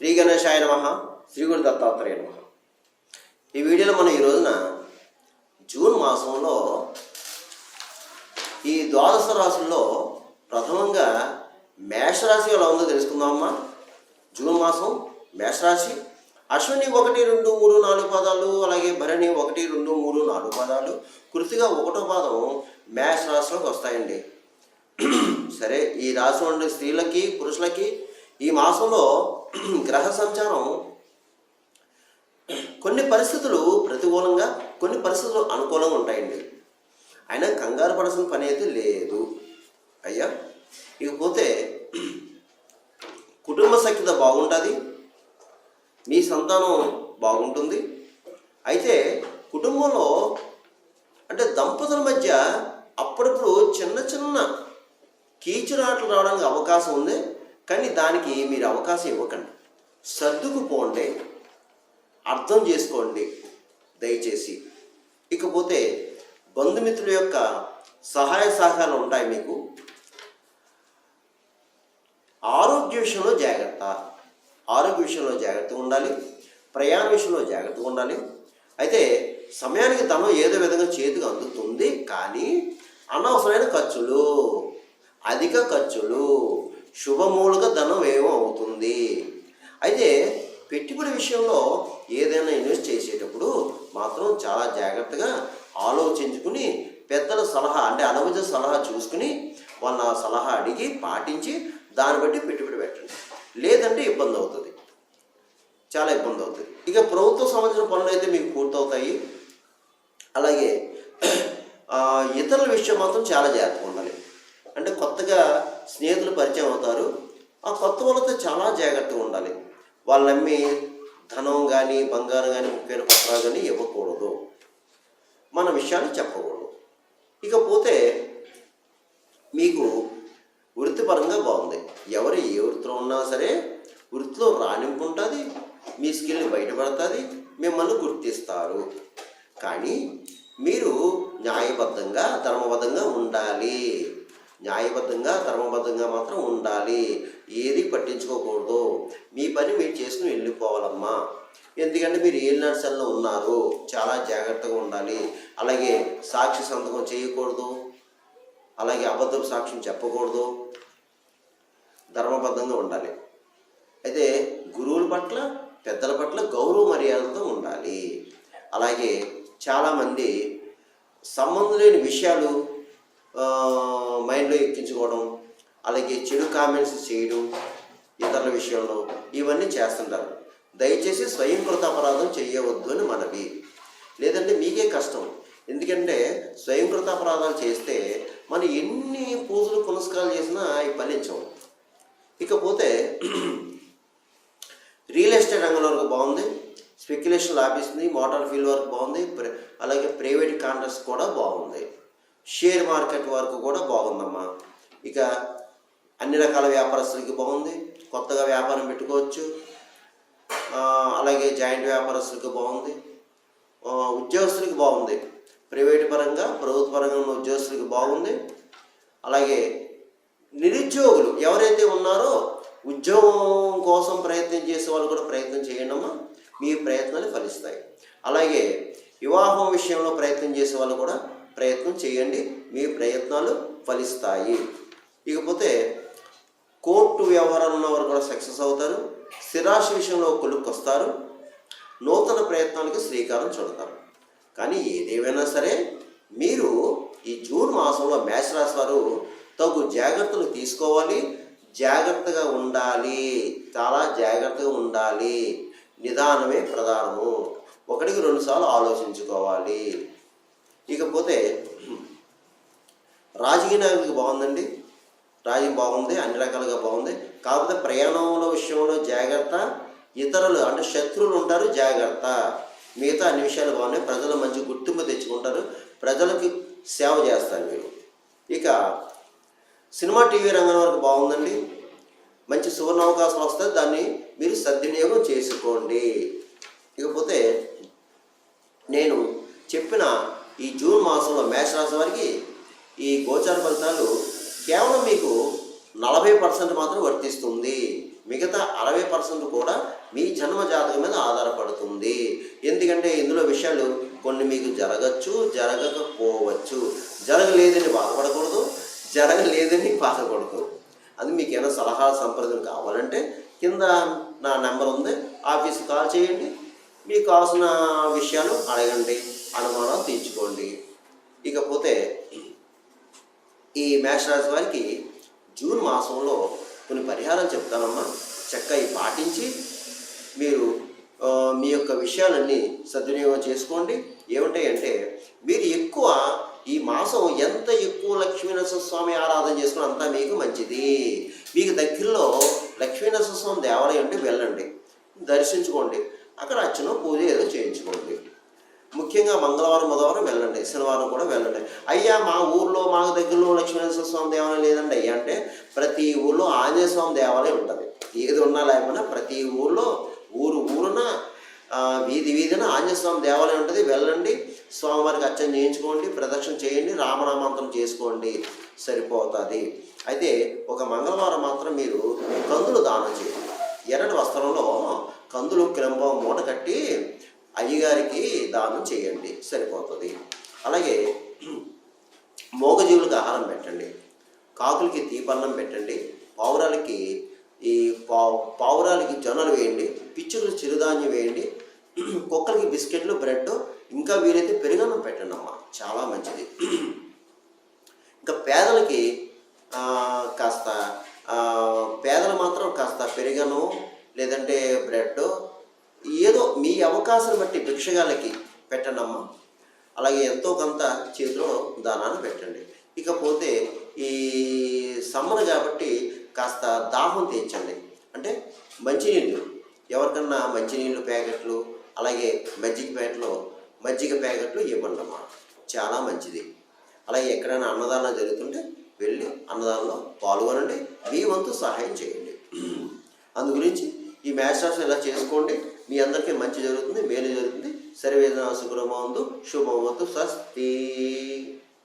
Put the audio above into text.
శ్రీ గణేశాయ నమ శ్రీ గురు దత్తాత్రేయ నమ. ఈ వీడియోలో మనం ఈ రోజున జూన్ మాసంలో ఈ ద్వాదశ రాశుల్లో ప్రథమంగా మేషరాశి ఎలా ఉందో తెలుసుకుందామమ్మా. జూన్ మాసం మేషరాశి. అశ్విని ఒకటి రెండు మూడు నాలుగు పదాలు అలాగే భరణి ఒకటి రెండు మూడు నాలుగు పదాలు. కృతిగా ఒకటో పాదం మేష రాశిలోకి వస్తాయండి. సరే ఈ రాశి ఉండే స్త్రీలకి పురుషులకి ఈ మాసంలో గ్రహ సంచారం కొన్ని పరిస్థితులు ప్రతికూలంగా కొన్ని పరిస్థితులు అనుకూలంగా ఉంటాయండి. అయినా కంగారు పడాల్సిన పని అయితే లేదు. అయ్యా? ఇకపోతే కుటుంబ సఖ్యత బాగుంటుంది మీ సంతానం బాగుంటుంది. అయితే కుటుంబంలో అంటే దంపతుల మధ్య అప్పుడప్పుడు చిన్న చిన్న కీచురాటలు రావడానికి అవకాశం ఉంది. కానీ దానికి మీరు అవకాశం ఇవ్వకండి. సర్దుకుపోండి. అర్థం చేసుకోండి. దయచేసి. ఇకపోతే బంధుమిత్రుల యొక్క సహాయ సహకారాలు ఉంటాయి మీకు. ఆరోగ్య విషయంలో జాగ్రత్త. ఆరోగ్య విషయంలో జాగ్రత్తగా ఉండాలి. ప్రయాణ విషయంలో జాగ్రత్తగా ఉండాలి. అయితే సమయానికి ధనం ఏదో విధంగా చేతికి అందుతుంది కానీ అనవసరమైన ఖర్చులు అధిక ఖర్చులు. శుభమూలక ధనం ఏమో అవుతుంది అయితే పెట్టుబడి విషయంలో ఏదైనా ఇన్వెస్ట్ చేసేటప్పుడు మాత్రం చాలా జాగ్రత్తగా ఆలోచించుకుని పెద్దల సలహా అంటే అనుభవ సలహా చూసుకుని వాళ్ళ సలహా అడిగి పాటించి దాన్ని బట్టి పెట్టుబడి పెట్టండి. లేదంటే ఇబ్బంది అవుతుంది. చాలా ఇబ్బంది అవుతుంది. ఇక ప్రభుత్వం సంబంధించిన పనులు అయితే మీకు పూర్తవుతాయి. అలాగే ఇతరుల విషయం మాత్రం చాలా జాగ్రత్తగా ఉండాలి. అంటే కొత్తగా స్నేహితులు పరిచయం అవుతారు. ఆ కొత్త వాళ్ళతో చాలా జాగ్రత్తగా ఉండాలి. వాళ్ళు నమ్మి ధనం కానీ బంగారం కానీ ముఖ్యమైన పత్రాలు కానీ ఇవ్వకూడదు. మన విషయాలు చెప్పకూడదు. ఇకపోతే మీకు వృత్తిపరంగా బాగుంది. ఎవరు ఏ వృత్తిలో ఉన్నా సరే వృత్తిలో రాణింపు ఉంటుంది మీ స్కిల్ బయటపడుతుంది మిమ్మల్ని గుర్తిస్తారు. కానీ మీరు న్యాయబద్ధంగా ధర్మబద్ధంగా ఉండాలి. న్యాయబద్ధంగా ధర్మబద్ధంగా మాత్రం ఉండాలి. ఏది పట్టించుకోకూడదు. మీ పని మీరు చేసుకుని వెళ్ళిపోవాలమ్మా. ఎందుకంటే మీరు ఏలినాడు ఉన్నారు. చాలా జాగ్రత్తగా ఉండాలి. అలాగే సాక్షి సంతకం చేయకూడదు. అలాగే అబద్ధం సాక్ష్యం చెప్పకూడదు. ధర్మబద్ధంగా ఉండాలి. అయితే గురువుల పట్ల పెద్దల పట్ల గౌరవ మర్యాదలతో ఉండాలి. అలాగే చాలామంది సంబంధం లేని విషయాలు మైండ్లో ఎక్కించుకోవడం అలాగే చెడు కామెంట్స్ చేయడం ఇతరుల విషయంలో ఇవన్నీ చేస్తుంటారు. దయచేసి స్వయంకృత అపరాధం చేయవద్దు అని మనవి. లేదంటే మీకే కష్టం. ఎందుకంటే స్వయంకృత అపరాధాలు చేస్తే మనం ఎన్ని పూజలు పునస్కారాలు చేసినా అవి ఫలించవు. ఇకపోతే రియల్ ఎస్టేట్ రంగంలో వరకు బాగుంది. స్పెక్యులేషన్ లాభిస్తుంది. మోటార్ ఫీల్డ్ వరకు బాగుంది. ప్ర- అలాగే ప్రైవేట్ కాంట్రాక్ట్స్ కూడా బాగుంది. షేర్ మార్కెట్ వరకు కూడా బాగుందమ్మా. ఇక అన్ని రకాల వ్యాపారస్తులకి బాగుంది. కొత్తగా వ్యాపారం పెట్టుకోవచ్చు. అలాగే జాయింట్ వ్యాపారస్తులకి బాగుంది. ఉద్యోగస్తులకి బాగుంది. ప్రైవేట్ పరంగా ప్రభుత్వ పరంగా ఉన్న ఉద్యోగస్తులకి బాగుంది. అలాగే నిరుద్యోగులు ఎవరైతే ఉన్నారో ఉద్యోగం కోసం ప్రయత్నం చేసే వాళ్ళు కూడా ప్రయత్నం చేయండి అమ్మా మీ ప్రయత్నాలు ఫలిస్తాయి. అలాగే వివాహం విషయంలో ప్రయత్నం చేసే వాళ్ళు కూడా ప్రయత్నం చేయండి. మీ ప్రయత్నాలు ఫలిస్తాయి. ఇకపోతే కోర్టు వ్యవహారాలు ఉన్నవారు కూడా సక్సెస్ అవుతారు. స్థిరాశి విషయంలో కొలుక్కొస్తారు నూతన ప్రయత్నాలకు శ్రీకారం చుడతారు. కానీ ఏదేమైనా సరే మీరు ఈ జూన్ మాసంలో మేషరాశి వారు తగు జాగ్రత్తలు తీసుకోవాలి. జాగ్రత్తగా ఉండాలి. చాలా జాగ్రత్తగా ఉండాలి. నిదానమే ప్రధానము. ఒకటికి రెండుసార్లు ఆలోచించుకోవాలి. ఇకపోతే రాజకీయ నాయకులకి బాగుందండి. రాజ్యం బాగుంది అన్ని రకాలుగా బాగుంది. కాకపోతే ప్రయాణంలో విషయంలో జాగ్రత్త ఇతరులు అంటే శత్రువులు ఉంటారు జాగ్రత్త. మిగతా అన్ని విషయాలు బాగున్నాయి ప్రజలు మంచి గుర్తింపు తెచ్చుకుంటారు ప్రజలకి సేవ చేస్తారు మీరు ఇక సినిమా టీవీ రంగం వరకు బాగుందండి. మంచి సువర్ణ అవకాశాలు వస్తాయి దాన్ని మీరు సద్వినియోగం చేసుకోండి. ఇకపోతే నేను చెప్పిన ఈ జూన్ మాసంలో మేషరాశి వారికి ఈ గోచార ఫలితాలు కేవలం మీకు నలభై పర్సెంట్ మాత్రం వర్తిస్తుంది. మిగతా అరవై పర్సెంట్ కూడా మీ జన్మ జాతకం మీద ఆధారపడుతుంది. ఎందుకంటే ఇందులో విషయాలు కొన్ని మీకు జరగచ్చు జరగకపోవచ్చు. జరగలేదని బాధపడకూడదు జరగలేదని బాధపడకూడదు. అది మీకు ఏమైనా సలహా సంప్రదం కావాలంటే కింద నా నెంబర్ ఉంది. ఆఫీస్కి కాల్ చేయండి. మీకు కావాల్సిన విషయాలు అడగండి అనుమానాలు తీర్చుకోండి. ఇకపోతే ఈ మేషరాశి వారికి జూన్ మాసంలో కొన్ని పరిహారం చెప్తానమ్మా. చక్కగా పాటించి మీరు మీ యొక్క విషయాలన్నీ సద్వినియోగం చేసుకోండి. ఏమిటాయంటే మీరు ఎక్కువ ఈ మాసం ఎంత ఎక్కువ లక్ష్మీనరసింహ స్వామి ఆరాధన చేసుకుని అంతా మీకు మంచిది. మీకు దగ్గరలో లక్ష్మీనరసింహ స్వామి దేవాలయం అంటే వెళ్ళండి. దర్శించుకోండి. అక్కడ అర్చన పూజ ఏదో చేయించుకోండి. ముఖ్యంగా మంగళవారం బుధవారం వెళ్ళండి. శనివారం కూడా వెళ్ళండి. అయ్యా మా ఊర్లో మాకు దగ్గరలో లక్ష్మీనరసింహ స్వామి దేవాలయం లేదండి అయ్యా అంటే ప్రతి ఊర్లో ఆంజనేయ స్వామి దేవాలయం ఉంటుంది. ఏది ఉన్నా లేకపోయినా ప్రతి ఊర్లో ఊరు ఊరున వీధి వీధిన ఆంజనేయ స్వామి దేవాలయం ఉంటుంది. వెళ్ళండి. స్వామివారికి అర్చన చేయించుకోండి. ప్రదక్షిణ చేయండి. రామనామాంతరం చేసుకోండి. సరిపోతుంది. అయితే ఒక మంగళవారం మాత్రం మీరు కందులు దానం చేయండి. ఎర్రటి వస్త్రంలో కందులు కిలంబం మూట కట్టి అయ్యగారికి దానం చేయండి సరిపోతుంది. అలాగే మోగజీవులకు ఆహారం పెట్టండి కాకులకి దీపన్నం పెట్టండి పావురాలకి ఈ పావు పావురాలకి జొన్నలు వేయండి పిచ్చుకలు చిరుధాన్యం వేయండి కుక్కలకి బిస్కెట్లు బ్రెడ్ ఇంకా వీలైతే పెరుగన్నం పెట్టండి అమ్మ చాలా మంచిది. ఇంకా పేదలకి కాస్త పేదలు మాత్రం కాస్త పెరుగను లేదంటే బ్రెడ్ ఏదో మీ అవకాశం బట్టి భిక్షగాలకి పెట్టండమ్మా. అలాగే ఎంతో కొంత చేతిలో దానాన్ని పెట్టండి. ఇకపోతే ఈ సమ్మర్ కాబట్టి కాస్త దాహం తీర్చండి. అంటే మంచినీళ్ళు ఎవరికన్నా మంచినీళ్ళు ప్యాకెట్లు అలాగే మజ్జిగ ప్యాకెట్లో మజ్జిగ ప్యాకెట్లు ఇవ్వండి అమ్మా చాలా మంచిది. అలాగే ఎక్కడైనా అన్నదానం జరుగుతుంటే వెళ్ళి అన్నదానంలో పాల్గొనండి. మీ వంతు సహాయం చేయండి. అందు గురించి ఈ మ్యాచ్ రాష్ట్రం ఇలా చేసుకోండి? మీ అందరికీ మంచి జరుగుతుంది మేలు జరుగుతుంది. సర్వేదన శుభ్రమందు శుభమవతు స్వస్తి.